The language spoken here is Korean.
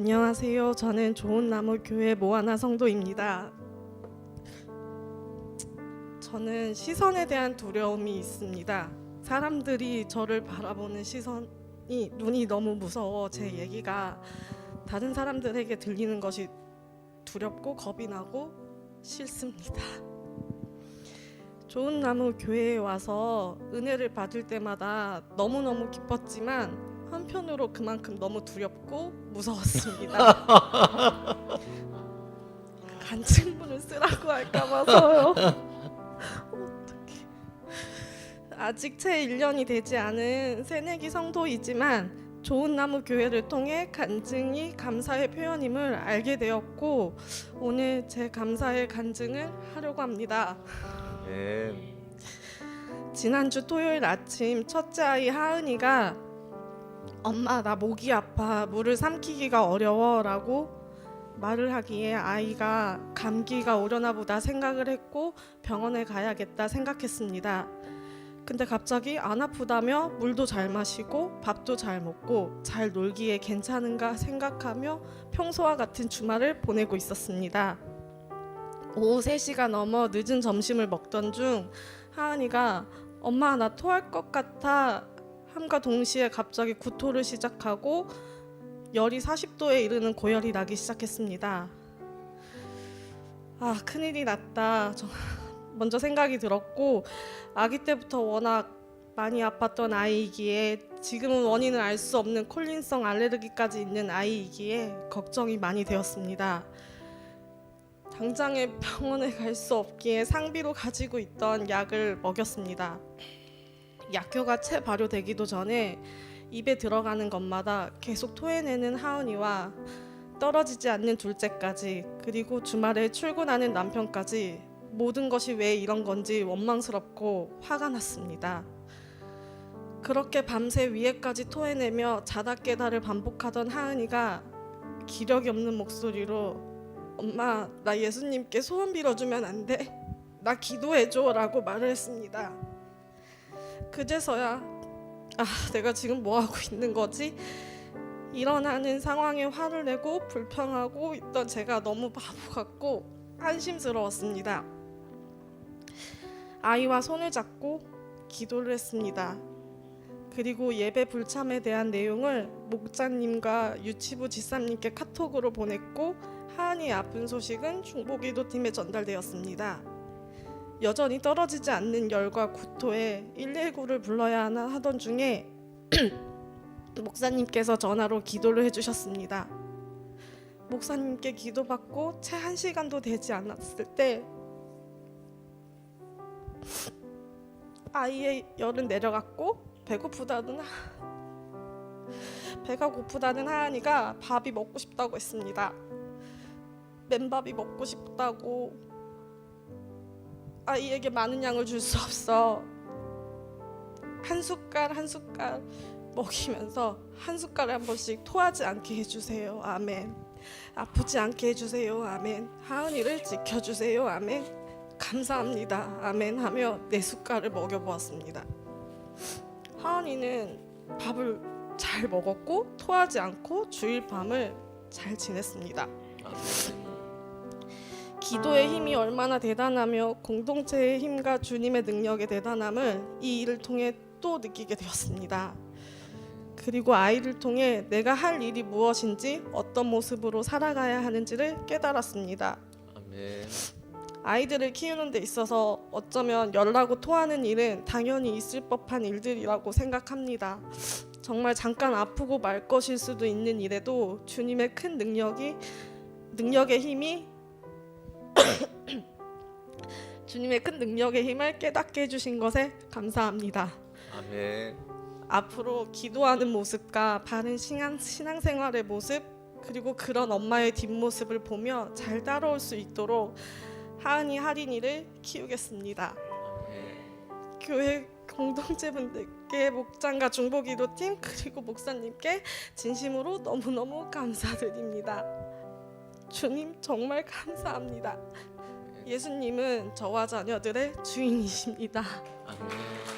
안녕하세요. 저는 좋은 나무 교회 모아나 성도입니다. 저는 시선에 대한 두려움이 있습니다. 사람들이 저를 바라보는 시선이 눈이 너무 무서워 제 얘기가 다른 사람들에게 들리는 것이 두렵고 겁이 나고 싫습니다. 좋은 나무 교회에 와서 은혜를 받을 때마다 너무너무 기뻤지만 한편으로 그만큼 너무 두렵고 무서웠습니다. 간증문을 쓰라고 할까 봐서요. 어떡해. 아직 채 1년이 되지 않은 새내기 성도이지만 좋은 나무 교회를 통해 간증이 감사의 표현임을 알게 되었고 오늘 제 감사의 간증을 하려고 합니다. 네. 지난주 토요일 아침 첫째 아이 하은이가 엄마 나 목이 아파 물을 삼키기가 어려워라고 말을 하기에 아이가 감기가 오려나 보다 생각을 했고 병원에 가야겠다 생각했습니다. 근데 갑자기 안 아프다며 물도 잘 마시고 밥도 잘 먹고 잘 놀기에 괜찮은가 생각하며 평소와 같은 주말을 보내고 있었습니다. 오후 3시가 넘어 늦은 점심을 먹던 중 하은이가 엄마 나 토할 것 같아 함과 동시에 갑자기 구토를 시작하고 열이 40도에 이르는 고열이 나기 시작했습니다. 아 큰일이 났다. 저- 먼저 생각이 들었고 아기 때부터 워낙 많이 아팠던 아이이기에 지금은 원인을 알 수 없는 콜린성 알레르기까지 있는 아이이기에 걱정이 많이 되었습니다. 당장에 병원에 갈 수 없기에 상비로 가지고 있던 약을 먹였습니다. 약효가 채 발효되기도 전에 입에 들어가는 것마다 계속 토해내는 하은이와 떨어지지 않는 둘째까지 그리고 주말에 출근하는 남편까지 모든 것이 왜 이런 건지 원망스럽고 화가 났습니다. 그렇게 밤새 위에까지 토해내며 자다 깨다를 반복하던 하은이가 기력이 없는 목소리로 엄마 나 예수님께 소원 빌어주면 안 돼? 나 기도해줘라고 말을 했습니다. 그제서야 아 내가 지금 뭐 하고 있는 거지? 일어나는 상황에 화를 내고 불평하고 있던 제가 너무 바보 같고 한심스러웠습니다. 아이와 손을 잡고 기도를 했습니다. 그리고 예배 불참에 대한 내용을 목자님과 유치부 지사님께 카톡으로 보냈고 하은이의 아픈 소식은 중보기도팀에 전달되었습니다. 여전히 떨어지지 않는 열과 구토에 119를 불러야 하나 하던 중에 목사님께서 전화로 기도를 해주셨습니다. 목사님께 기도받고 채 한 시간도 되지 않았을 때 아이의 열은 내려갔고 배고프다는 하- 배가 고프다는 하은이가 밥이 먹고 싶다고 했습니다. 맨밥이 먹고 싶다고 아이에게 많은 양을 줄 수 없어. 한 숟갈 한 숟갈 먹이면서 한 숟갈에 한 번씩 토하지 않게 해주세요. 아멘. 아프지 않게 해주세요. 아멘. 하은이를 지켜주세요. 아멘. 감사합니다. 아멘 하며 네 숟갈을 먹여보았습니다. 하은이는 밥을 잘 먹었고 토하지 않고 주일 밤을 잘 지냈습니다 기도의 힘이 얼마나 대단하며 공동체의 힘과 주님의 능력의 대단함을 이 일을 통해 또 느끼게 되었습니다. 그리고 아이를 통해 내가 할 일이 무엇인지 어떤 모습으로 살아가야 하는지를 깨달았습니다. 아멘. 아이들을 키우는 데 있어서 어쩌면 열나고 토하는 일은 당연히 있을 법한 일들이라고 생각합니다. 정말 잠깐 아프고 말 것일 수도 있는 일에도 주님의 큰 능력이 능력의 힘이 주님의 큰 능력의 힘을 깨닫게 해주신 것에 감사합니다. 아멘. 앞으로 기도하는 모습과 바른 신앙, 신앙생활의 모습 그리고 그런 엄마의 뒷모습을 보며 잘 따라올 수 있도록 하은이 할인이를 키우겠습니다. 아멘. 교회 공동체분들께 목장과 중보기도팀 그리고 목사님께 진심으로 너무너무 감사드립니다. 주님 정말 감사합니다. 예수님은 저와 자녀들의 주인이십니다. 아멘.